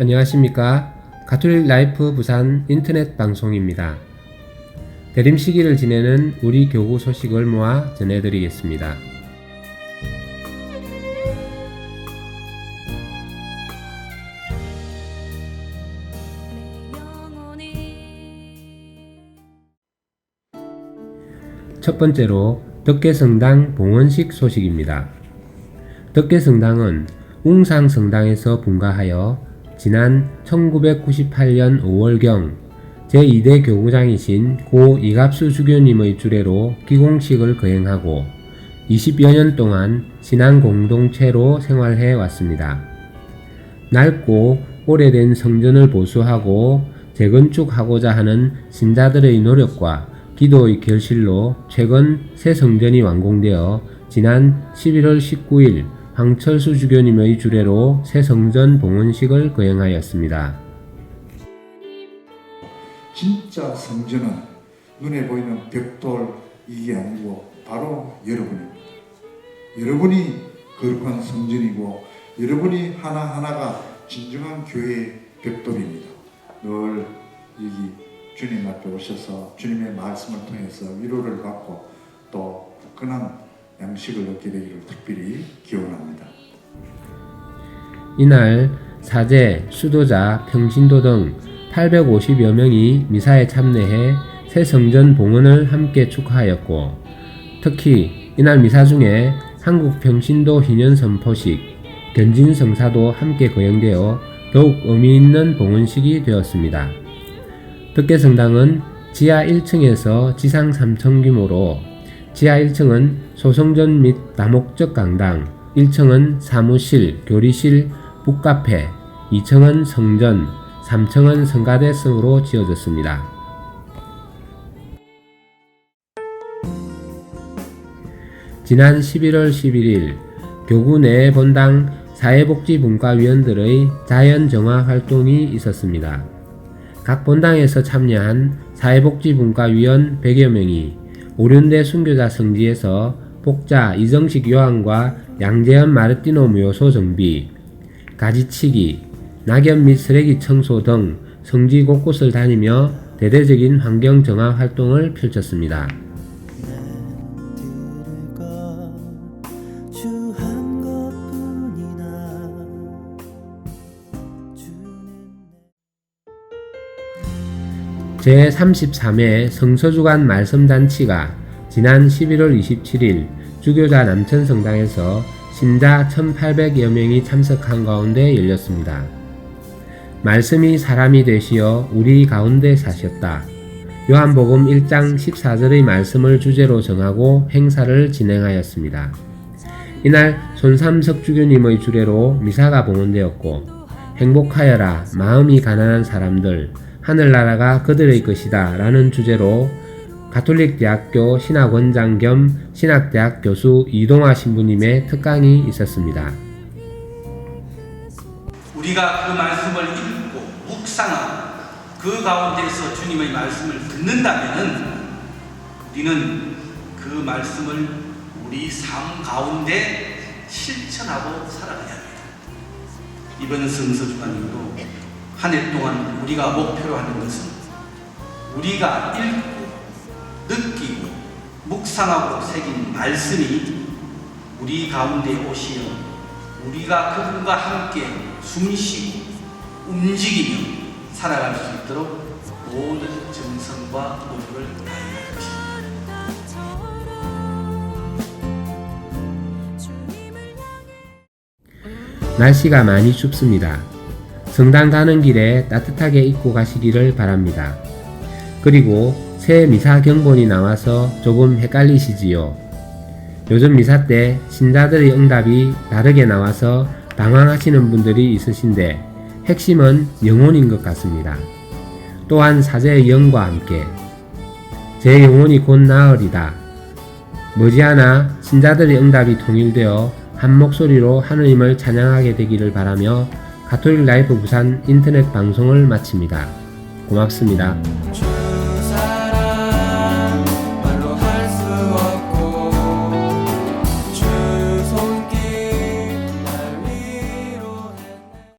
안녕하십니까. 가톨릭 라이프 부산 인터넷 방송입니다. 대림 시기를 지내는 우리 교구 소식을 모아 전해드리겠습니다. 첫 번째로 덕계성당 봉헌식 소식입니다. 덕계성당은 웅상성당에서 분가하여 지난 1998년 5월경 제2대 교구장이신 고 이갑수 주교님의 주례로 기공식을 거행하고 20여 년 동안 신앙 공동체로 생활해 왔습니다. 낡고 오래된 성전을 보수하고 재건축하고자 하는 신자들의 노력과 기도의 결실로 최근 새 성전이 완공되어 지난 11월 19일 황철수 주교님의 주례로 새 성전 봉헌식을 거행하였습니다. 진짜 성전은 눈에 보이는 벽돌 이게 아니고 바로 여러분입니다. 여러분이 거룩한 성전이고 여러분이 하나하나가 진정한 교회의 벽돌입니다. 늘 여기 주님 앞에 오셔서 주님의 말씀을 통해서 위로를 받고 또 굳건한 양식을 얻게 되기를 특별히 기원합니다. 이날 사제, 수도자, 평신도 등 850여 명이 미사에 참여해 새 성전 봉헌을 함께 축하하였고 특히 이날 미사 중에 한국 평신도 희년 선포식, 견진 성사도 함께 거행되어 더욱 의미 있는 봉헌식이 되었습니다. 덕계성당은 지하 1층에서 지상 3층 규모로 지하 1층은 소성전 및 다목적 강당, 1층은 사무실, 교리실, 북카페, 2층은 성전, 3층은 성가대성으로 지어졌습니다. 지난 11월 11일 교구 내 본당 사회복지분과위원들의 자연정화 활동이 있었습니다. 각 본당에서 참여한 사회복지분과위원 100여 명이 오륜대 순교자 성지에서 복자 이정식 요한과 양재현 마르티노 묘소 정비, 가지치기, 낙엽 및 쓰레기 청소 등 성지 곳곳을 다니며 대대적인 환경 정화 활동을 펼쳤습니다. 제33회 성서주간 말씀잔치가 지난 11월 27일 주교자 남천성당에서 신자 1800여 명이 참석한 가운데 열렸습니다. 말씀이 사람이 되시어 우리 가운데 사셨다. 요한복음 1장 14절의 말씀을 주제로 정하고 행사를 진행하였습니다. 이날 손삼석 주교님의 주례로 미사가 봉헌되었고 행복하여라 마음이 가난한 사람들 하늘나라가 그들의 것이다 라는 주제로 가톨릭 대학교 신학원장 겸 신학대학 교수 이동화 신부님의 특강이 있었습니다. 우리가 그 말씀을 읽고 묵상하고 그 가운데서 주님의 말씀을 듣는다면은 우리는 그 말씀을 우리 삶 가운데 실천하고 살아가야 합니다. 이번 성서 주간으로 한 해 동안 우리가 목표로 하는 것은 우리가 읽고 느끼고 묵상하고 새긴 말씀이 우리 가운데 오시어 우리가 그분과 함께 숨쉬고 움직이며 살아갈 수 있도록 모든 정성과 노력을 다해야 할 것입니다. 날씨가 많이 춥습니다. 성당 가는 길에 따뜻하게 입고 가시기를 바랍니다. 그리고 새 미사 경본이 나와서 조금 헷갈리시지요. 요즘 미사 때 신자들의 응답이 다르게 나와서 당황하시는 분들이 있으신데 핵심은 영혼인 것 같습니다. 또한 사제의 영과 함께 제 영혼이 곧 나으리다. 머지않아 신자들의 응답이 통일되어 한 목소리로 하느님을 찬양하게 되기를 바라며 가톨릭 라이프 부산 인터넷 방송을 마칩니다. 고맙습니다. 주